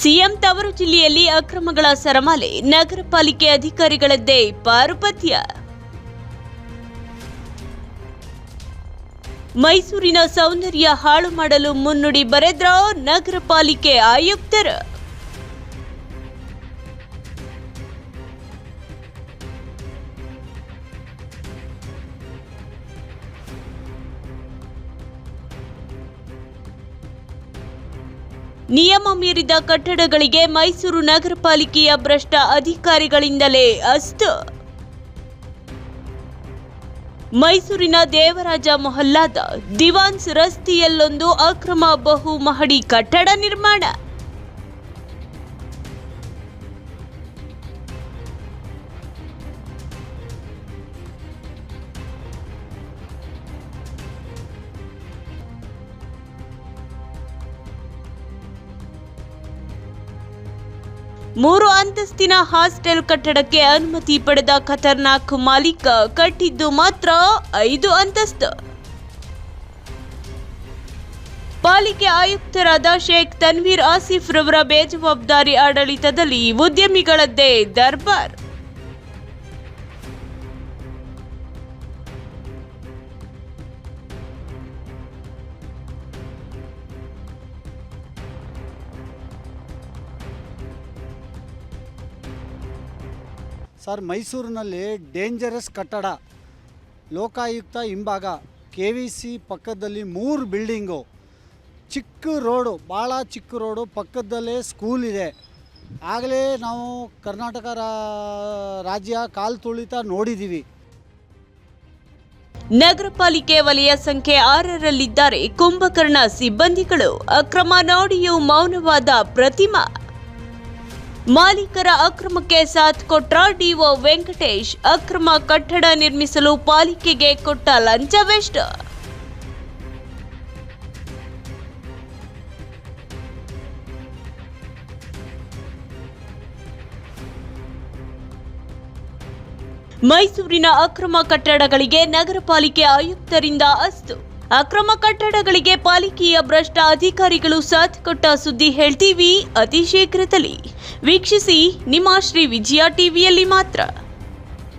CM ತವರು ಜಿಲ್ಲೆಯಲ್ಲಿ ಅಕ್ರಮಗಳ ಸರಮಾಲೆ ನಗರ ಪಾಲಿಕೆ ಅಧಿಕಾರಿಗಳದ್ದೇ ಪಾರುಪತ್ಯ. ಮೈಸೂರಿನ ಸೌಂದರ್ಯ ಹಾಳು ಮಾಡಲು ಮುನ್ನುಡಿ ಬರೆದ್ರೋ ನಗರ ಪಾಲಿಕೆ ಆಯುಕ್ತರು. ನಿಯಮ ಮೀರಿದ ಕಟ್ಟಡಗಳಿಗೆ ಮೈಸೂರು ನಗರ ಪಾಲಿಕೆಯ ಭ್ರಷ್ಟ ಅಧಿಕಾರಿಗಳಿಂದಲೇ ಅಸ್ತು. ಮೈಸೂರಿನ ದೇವರಾಜ ಮೊಹಲ್ಲಾದ ದಿವಾನ್ಸ್ ರಸ್ತೆಯಲ್ಲೊಂದು ಅಕ್ರಮ ಬಹು ಮಹಡಿ ಕಟ್ಟಡ ನಿರ್ಮಾಣ. ಮೂರು ಅಂತಸ್ತಿನ ಹಾಸ್ಟೆಲ್ ಕಟ್ಟಡಕ್ಕೆ ಅನುಮತಿ ಪಡೆದ ಖತರ್ನಾಕ್ ಮಾಲೀಕ ಕಟ್ಟಿದ್ದು ಮಾತ್ರ ಐದು ಅಂತಸ್ತು. ಪಾಲಿಕೆ ಆಯುಕ್ತರಾದ ಶೇಖ್ ತನ್ವೀರ್ ಆಸಿಫ್ ರವರ ಬೇಜವಾಬ್ದಾರಿ ಆಡಳಿತದಲ್ಲಿ ಉದ್ಯಮಿಗಳದ್ದೇ ದರ್ಬಾರ್. ಸರ್, ಮೈಸೂರಿನಲ್ಲಿ ಡೇಂಜರಸ್ ಕಟ್ಟಡ. ಲೋಕಾಯುಕ್ತ ಹಿಂಭಾಗ ಕೆ ವಿ ಸಿ ಪಕ್ಕದಲ್ಲಿ ಮೂರು ಬಿಲ್ಡಿಂಗು. ಚಿಕ್ಕ ರೋಡು ಭಾಳ ಚಿಕ್ಕ ರೋಡು, ಪಕ್ಕದಲ್ಲೇ ಸ್ಕೂಲ್ ಇದೆ. ಆಗಲೇ ನಾವು ಕರ್ನಾಟಕ ರಾಜ್ಯ ಕಾಲು ತುಳಿತ ನೋಡಿದ್ದೀವಿ ನಗರ ಪಾಲಿಕೆ ವಲಯ ಸಂಖ್ಯೆ ಆರರಲ್ಲಿದ್ದಾರೆ. ಕುಂಭಕರ್ಣ ಸಿಬ್ಬಂದಿಗಳು ಅಕ್ರಮ ನೋಡಿಯೂ ಮೌನವಾದ ಪ್ರತಿಮಾ. ಮಾಲೀಕರ ಅಕ್ರಮಕ್ಕೆ ಸಾಥ್ ಕೊಟ್ಟ ಡಿಒ ವೆಂಕಟೇಶ್ ಅಕ್ರಮ ಕಟ್ಟಡ ನಿರ್ಮಿಸಲು ಪಾಲಿಕೆಗೆ ಕೊಟ್ಟ ಲಂಚವೆಷ್ಟು? ಮೈಸೂರಿನ ಅಕ್ರಮ ಕಟ್ಟಡಗಳಿಗೆ ನಗರ ಪಾಲಿಕೆ ಆಯುಕ್ತರಿಂದ ಅಸ್ತು. ಅಕ್ರಮ ಕಟ್ಟಡಗಳಿಗೆ ಪಾಲಿಕೆಯ ಭ್ರಷ್ಟ ಅಧಿಕಾರಿಗಳು ಸಾಥ್ ಕೊಟ್ಟ ಸುದ್ದಿ ಹೇಳ್ತೀವಿ ಅತಿ ಶೀಘ್ರದಲ್ಲಿ ವೀಕ್ಷಿಸಿ ನಿಮ್ಮ ಶ್ರೀ ವಿಜಯ ಟಿವಿಯಲ್ಲಿ ಮಾತ್ರ.